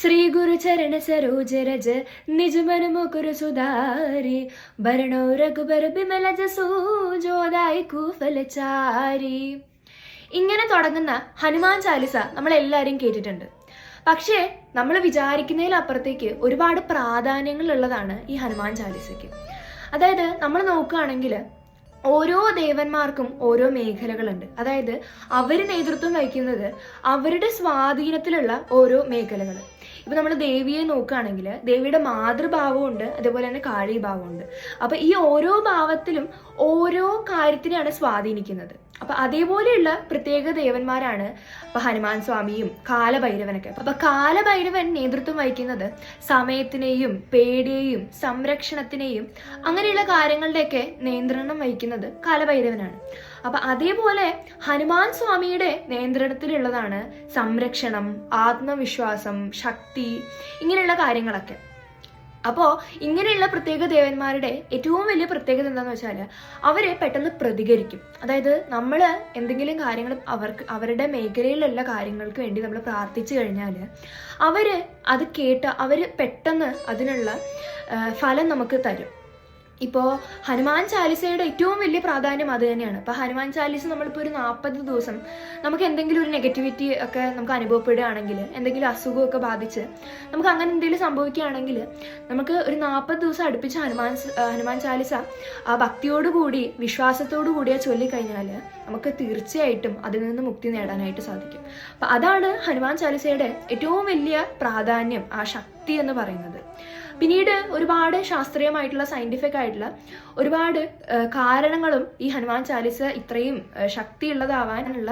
ശ്രീ ഗുരു ചരണ സരോജ രജ നിജമന മുകുരു സുധാരി ഭരണോ രഘുബര ബിമല ജസൂജോദായി കൂഫലചാരി ഇങ്ങനെ തുടങ്ങുന്ന ഹനുമാൻ ചാലിസ നമ്മൾ എല്ലാവരും കേട്ടിട്ടുണ്ട്. പക്ഷേ നമ്മൾ വിചാരിക്കുന്നതിലപ്പുറത്തേക്ക് ഒരുപാട് പ്രാധാന്യങ്ങളുള്ളതാണ് ഈ ഹനുമാൻ ചാലിസയ്ക്ക്. അതായത് നമ്മൾ നോക്കുകയാണെങ്കിൽ ഓരോ ദേവന്മാർക്കും ഓരോ മേഖലകളുണ്ട്. അതായത് അവർ നേതൃത്വം വഹിക്കുന്നത് അവരുടെ സ്വാധീനത്തിലുള്ള ഓരോ മേഖലകൾ ഇപ്പൊ നമ്മൾ ദേവിയെ നോക്കുകയാണെങ്കിൽ ദേവിയുടെ മാതൃഭാവമുണ്ട് അതേപോലെ തന്നെ കാളീഭാവമുണ്ട്. അപ്പൊ ഈ ഓരോ ഭാവത്തിലും ഓരോ കാര്യത്തിനെയാണ് സ്വാധീനിക്കുന്നത്. അപ്പൊ അതേപോലെയുള്ള പ്രത്യേക ദേവന്മാരാണ് ഇപ്പൊ ഹനുമാൻ സ്വാമിയും കാലഭൈരവനൊക്കെ. അപ്പൊ കാലഭൈരവൻ നേതൃത്വം വഹിക്കുന്നത് സമയത്തിനെയും പേടിയെയും സംരക്ഷണത്തിനെയും അങ്ങനെയുള്ള കാര്യങ്ങളുടെയൊക്കെ നിയന്ത്രണം വഹിക്കുന്നത് കാലഭൈരവനാണ്. അപ്പൊ അതേപോലെ ഹനുമാൻ സ്വാമിയുടെ നിയന്ത്രണത്തിലുള്ളതാണ് സംരക്ഷണം ആത്മവിശ്വാസം ശക്തി ഇങ്ങനെയുള്ള കാര്യങ്ങളൊക്കെ. അപ്പോൾ ഇങ്ങനെയുള്ള പ്രത്യേക ദേവന്മാരുടെ ഏറ്റവും വലിയ പ്രത്യേകത എന്താണെന്ന് വെച്ചാൽ അവരെ പെട്ടെന്ന് പ്രതികരിക്കും. അതായത് നമ്മൾ എന്തെങ്കിലും കാര്യങ്ങൾ അവർക്ക് അവരുടെ മേഖലയിലുള്ള കാര്യങ്ങൾക്ക് വേണ്ടി നമ്മൾ പ്രാർത്ഥിച്ചു കഴിഞ്ഞാൽ അവർ അത് കേട്ട് അവർ പെട്ടെന്ന് അതിനുള്ള ഫലം നമുക്ക് തരും. ഇപ്പോൾ ഹനുമാൻ ചാലിസയുടെ ഏറ്റവും വലിയ പ്രാധാന്യം അത് തന്നെയാണ്. ഇപ്പോൾ ഹനുമാൻ ചാലിസ നമ്മളിപ്പോൾ ഒരു നാൽപ്പത് ദിവസം നമുക്ക് എന്തെങ്കിലും ഒരു നെഗറ്റിവിറ്റി ഒക്കെ നമുക്ക് അനുഭവപ്പെടുകയാണെങ്കിൽ എന്തെങ്കിലും അസുഖമൊക്കെ ബാധിച്ച് നമുക്ക് അങ്ങനെ എന്തെങ്കിലും സംഭവിക്കുകയാണെങ്കിൽ നമുക്ക് ഒരു നാൽപ്പത് ദിവസം അടുപ്പിച്ച് ഹനുമാൻ ഹനുമാൻ ചാലിസ ആ ഭക്തിയോടുകൂടി വിശ്വാസത്തോടു കൂടി ആ ചൊല്ലിക്കഴിഞ്ഞാൽ നമുക്ക് തീർച്ചയായിട്ടും അതിൽ നിന്ന് മുക്തി നേടാനായിട്ട് സാധിക്കും. അപ്പം അതാണ് ഹനുമാൻ ചാലിസയുടെ ഏറ്റവും വലിയ പ്രാധാന്യം ആ ശക്തി എന്ന് പറയുന്നത്. പിന്നീട് ഒരുപാട് ശാസ്ത്രീയമായിട്ടുള്ള സയന്റിഫിക് ആയിട്ടുള്ള ഒരുപാട് കാരണങ്ങളും ഈ ഹനുമാൻ ചാലിസ ഇത്രയും ശക്തിയുള്ളതാവാനുള്ള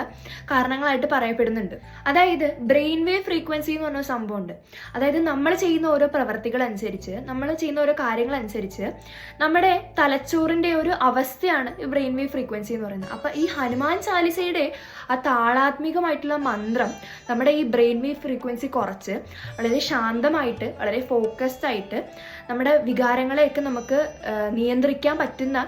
കാരണങ്ങളായിട്ട് പറയപ്പെടുന്നുണ്ട്. അതായത് ബ്രെയിൻ വേവ് ഫ്രീക്വൻസി എന്ന് പറഞ്ഞ സംഭവമുണ്ട്. അതായത് നമ്മൾ ചെയ്യുന്ന ഓരോ പ്രവർത്തികൾ അനുസരിച്ച് നമ്മൾ ചെയ്യുന്ന ഓരോ കാര്യങ്ങൾ അനുസരിച്ച് നമ്മുടെ തലച്ചോറിന്റെ ഒരു അവസ്ഥയാണ് ഈ ബ്രെയിൻ വേവ് ഫ്രീക്വൻസി എന്ന് പറയുന്നത്. അപ്പൊ ഈ ഹനുമാൻ ചാലിസയുടെ ആ താളാത്മികമായിട്ടുള്ള മന്ത്രം നമ്മുടെ ഈ ബ്രെയിൻ വേവ് ഫ്രീക്വൻസി കുറച്ച് വളരെ ശാന്തമായിട്ട് വളരെ ഫോക്കസ്ഡ് ആയിട്ട് നമ്മുടെ വികാരങ്ങളെയൊക്കെ നമുക്ക് നിയന്ത്രിക്കാൻ പറ്റുന്ന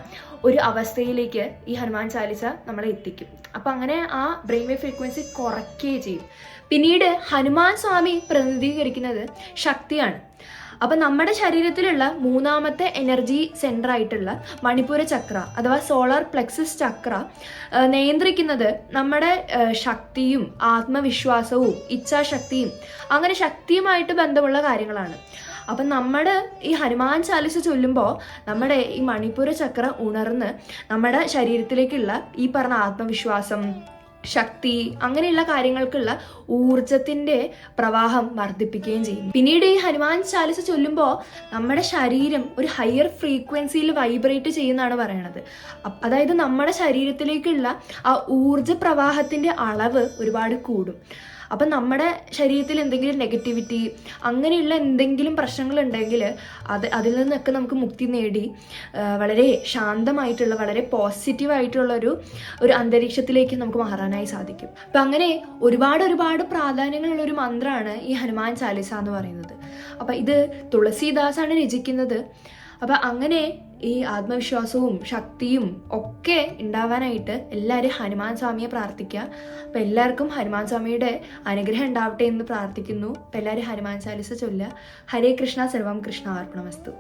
ഒരു അവസ്ഥയിലേക്ക് ഈ ഹനുമാൻ ചാലിസ നമ്മളെ എത്തിക്കും. അപ്പം അങ്ങനെ ആ ബ്രെയിൻ വേവ് ഫ്രീക്വൻസി കുറയ്ക്കുകയും ചെയ്യും. പിന്നീട് ഹനുമാൻ സ്വാമി പ്രതിനിധീകരിക്കുന്നത് ശക്തിയാണ്. അപ്പം നമ്മുടെ ശരീരത്തിലുള്ള മൂന്നാമത്തെ എനർജി സെന്റർ ആയിട്ടുള്ള മണിപ്പൂര ചക്ര അഥവാ സോളാർ പ്ലെക്സസ് ചക്ര നിയന്ത്രിക്കുന്നത് നമ്മുടെ ശക്തിയും ആത്മവിശ്വാസവും ഇച്ഛാശക്തിയും അങ്ങനെ ശക്തിയുമായിട്ട് ബന്ധമുള്ള കാര്യങ്ങളാണ്. അപ്പം നമ്മുടെ ഈ ഹനുമാൻ ചാലിസ ചൊല്ലുമ്പോൾ നമ്മുടെ ഈ മണിപ്പൂര ചക്രം ഉണർന്ന് നമ്മുടെ ശരീരത്തിലേക്കുള്ള ഈ പറഞ്ഞ ആത്മവിശ്വാസം ശക്തി അങ്ങനെയുള്ള കാര്യങ്ങൾക്കുള്ള ഊർജത്തിന്റെ പ്രവാഹം വർദ്ധിപ്പിക്കുകയും ചെയ്യും. പിന്നീട് ഈ ഹനുമാൻ ചാലിസ ചൊല്ലുമ്പോൾ നമ്മുടെ ശരീരം ഒരു ഹയർ ഫ്രീക്വൻസിയിൽ വൈബ്രേറ്റ് ചെയ്യുന്നതാണ് പറയണത്. അതായത് നമ്മുടെ ശരീരത്തിലേക്കുള്ള ആ ഊർജ പ്രവാഹത്തിന്റെ അളവ് ഒരുപാട് കൂടും. അപ്പം നമ്മുടെ ശരീരത്തിൽ എന്തെങ്കിലും നെഗറ്റിവിറ്റി അങ്ങനെയുള്ള എന്തെങ്കിലും പ്രശ്നങ്ങൾ ഉണ്ടെങ്കിൽ അത് അതിൽ നിന്നൊക്കെ നമുക്ക് മുക്തി നേടി വളരെ ശാന്തമായിട്ടുള്ള വളരെ പോസിറ്റീവായിട്ടുള്ള ഒരു ഒരു അന്തരീക്ഷത്തിലേക്ക് നമുക്ക് മാറാനായി സാധിക്കും. അപ്പം അങ്ങനെ ഒരുപാട് ഒരുപാട് പ്രാധാന്യങ്ങളുള്ള ഒരു മന്ത്രമാണ് ഈ ഹനുമാൻ ചാലിസ എന്ന് പറയുന്നത്. അപ്പം ഇത് തുളസീദാസാണ് രചിക്കുന്നത്. അപ്പം അങ്ങനെ ഈ ആത്മവിശ്വാസവും ശക്തിയും ഒക്കെ ഉണ്ടാവാനായിട്ട് എല്ലാവരും ഹനുമാൻ സ്വാമിയെ പ്രാർത്ഥിക്കുക. അപ്പം എല്ലാവർക്കും ഹനുമാൻ സ്വാമിയുടെ അനുഗ്രഹം ഉണ്ടാവട്ടെ എന്ന് പ്രാർത്ഥിക്കുന്നു. എല്ലാവരും ഹനുമാൻ ചാലിസ ചൊല്ലുക. ഹരേ കൃഷ്ണ സർവം കൃഷ്ണ അർപ്പണമസ്തു